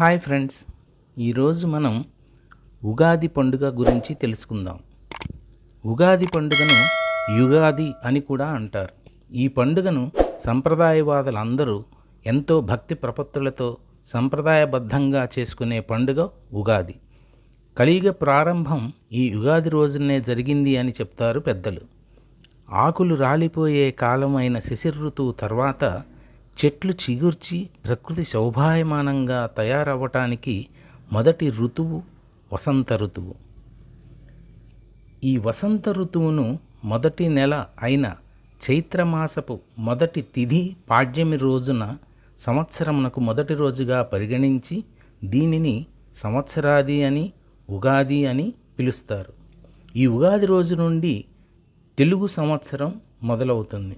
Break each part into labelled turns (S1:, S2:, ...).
S1: Hi friends ఈరోజు మనం ఉగాది పండుగ గురించి తెలుసుకుందాం. ఉగాది పండుగను యుగాది అని కూడా అంటారు. ఈ పండుగను సంప్రదాయవాదులందరూ ఎంతో భక్తి ప్రపత్తులతో సంప్రదాయబద్ధంగా చేసుకునే పండుగ ఉగాది. కలియుగ ప్రారంభం ఈ యుగాది రోజునే జరిగింది అని చెప్తారు పెద్దలు. ఆకులు రాలిపోయే కాలమైన శిశిర్ ఋతువు తర్వాత చెట్లు చిగుర్చి ప్రకృతి శోభాయమానంగా తయారవ్వటానికి మొదటి ఋతువు వసంత ఋతువు. ఈ వసంత ఋతువును మొదటి నెల అయిన చైత్రమాసపు మొదటి తిథి పాడ్యమి రోజున సంవత్సరమునకు మొదటి రోజుగా పరిగణించి దీనిని సంవత్సరాది అని ఉగాది అని పిలుస్తారు. ఈ ఉగాది రోజు నుండి తెలుగు సంవత్సరం మొదలవుతుంది.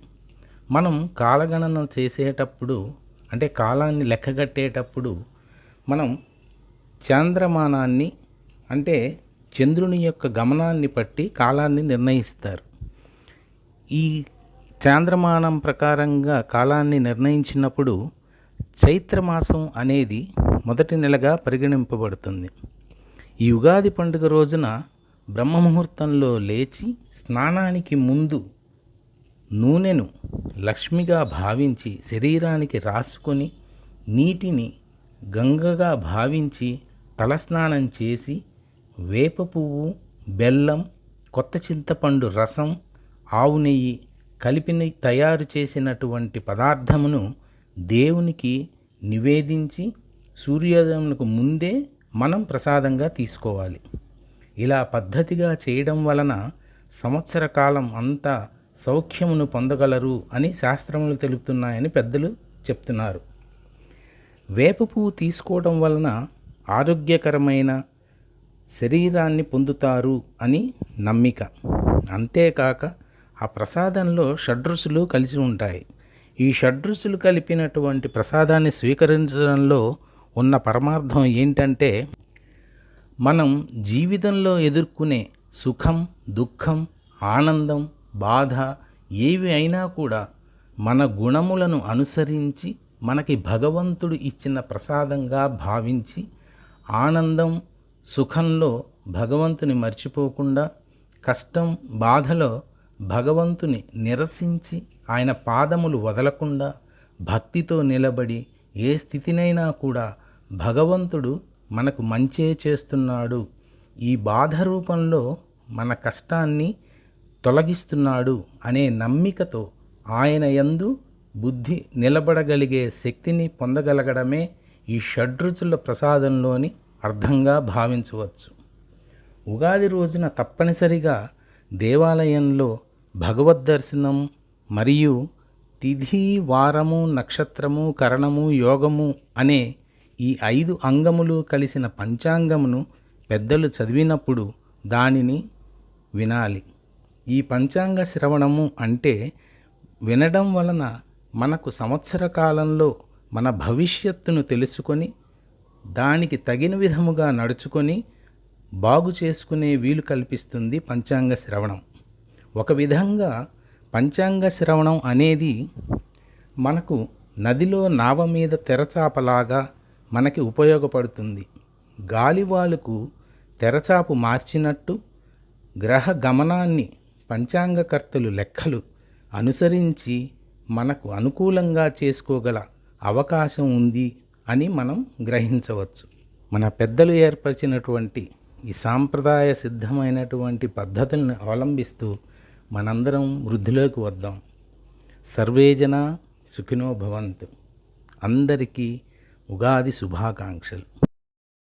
S1: మనం కాలగణన చేసేటప్పుడు అంటే కాలాన్ని లెక్కగట్టేటప్పుడు మనం చాంద్రమానాన్ని అంటే చంద్రుని యొక్క గమనాన్ని బట్టి కాలాన్ని నిర్ణయిస్తారు. ఈ చాంద్రమానం ప్రకారంగా కాలాన్ని నిర్ణయించినప్పుడు చైత్రమాసం అనేది మొదటి నెలగా పరిగణింపబడుతుంది. ఈ ఉగాది పండుగ రోజున బ్రహ్మముహూర్తంలో లేచి స్నానానికి ముందు నూనెను లక్ష్మిగా భావించి శరీరానికి రాసుకొని నీటిని గంగగా భావించి తలస్నానం చేసి వేప పువ్వు బెల్లం కొత్త చింతపండు రసం ఆవు నెయ్యి కలిపిని తయారు చేసినటువంటి పదార్థమును దేవునికి నివేదించి సూర్యోదయంకు ముందే మనం ప్రసాదంగా తీసుకోవాలి. ఇలా పద్ధతిగా చేయడం వలన సంవత్సర కాలం అంతా సౌఖ్యమును పొందగలరు అని శాస్త్రములు తెలుపుతున్నాయని పెద్దలు చెప్తున్నారు. వేప పువ్వు తీసుకోవడం వలన ఆరోగ్యకరమైన శరీరాన్ని పొందుతారు అని నమ్మిక. అంతేకాక ఆ ప్రసాదంలో షడ్రుసులు కలిసి ఉంటాయి. ఈ షడ్రుసులు కలిపినటువంటి ప్రసాదాన్ని స్వీకరించడంలో ఉన్న పరమార్థం ఏంటంటే మనం జీవితంలో ఎదుర్కొనే సుఖం దుఃఖం ఆనందం బాధ ఏవి అయినా కూడా మన గుణములను అనుసరించి మనకి భగవంతుడు ఇచ్చిన ప్రసాదంగా భావించి ఆనందం సుఖంలో భగవంతుని మర్చిపోకుండా కష్టం బాధలో భగవంతుని నిరసించి ఆయన పాదములు వదలకుండా భక్తితో నిలబడి ఏ స్థితినైనా కూడా భగవంతుడు మనకు మంచే చేస్తున్నాడు. ఈ బాధ రూపంలో మన కష్టాన్ని తొలగిస్తున్నాడు అనే నమ్మికతో ఆయన యందు బుద్ధి నిలబడగలిగే శక్తిని పొందగలగడమే ఈ షడ్రుచుల ప్రసాదంలోని అర్థంగా భావించవచ్చు. ఉగాది రోజున తప్పనిసరిగా దేవాలయంలో భగవద్ దర్శనం మరియు తిథి వారము నక్షత్రము కరణము యోగము అనే ఈ ఐదు అంగములు కలిసిన పంచాంగమును పెద్దలు చదివినప్పుడు దానిని వినాలి. ఈ పంచాంగ శ్రవణము అంటే వినడం వలన మనకు సంవత్సర కాలంలో మన భవిష్యత్తును తెలుసుకొని దానికి తగిన విధముగా నడుచుకొని బాగు చేసుకునే వీలు కల్పిస్తుంది పంచాంగ శ్రవణం. ఒక విధంగా పంచాంగ శ్రవణం అనేది మనకు నదిలో నావ మీద తెరచాపలాగా మనకి ఉపయోగపడుతుంది. గాలివాలుకు తెరచాపు మార్చినట్టు గ్రహ గమనాన్ని పంచాంగకర్తలు లెక్కలు అనుసరించి మనకు అనుకూలంగా చేసుకోగల అవకాశం ఉంది అని మనం గ్రహించవచ్చు. మన పెద్దలు ఏర్పరిచినటువంటి ఈ సాంప్రదాయ సిద్ధమైనటువంటి పద్ధతులను అవలంబిస్తూ మనందరం వృద్ధిలోకి వద్దాం. సర్వేజన సుఖినో భవంతు. అందరికీ ఉగాది శుభాకాంక్షలు.